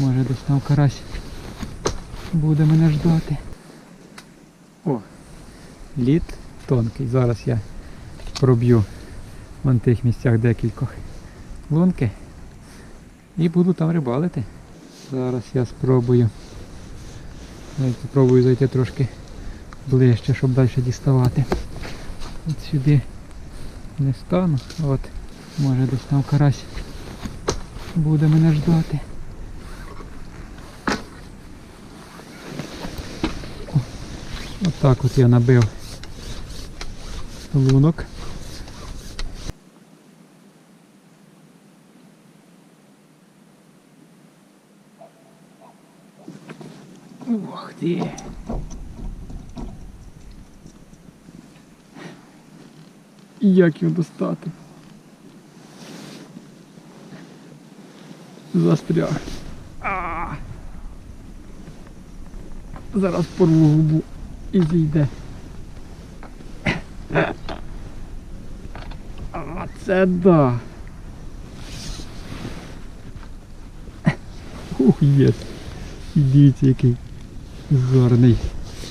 Може десь там карась буде мене ждати. О, лід тонкий. Зараз я проб'ю вон тих місцях декількох лунки і буду там рибалити. Зараз я спробую. Навіть спробую зайти трошки ближче, щоб далі діставати. От сюди не стану. От, може десь там карась буде мене ждати. Отак от я набив лунок. Ух ти! Як його достати? Застряг. А! Зараз порву губу і зійде. А, це да. Ух, є. Дивіться, який гарний.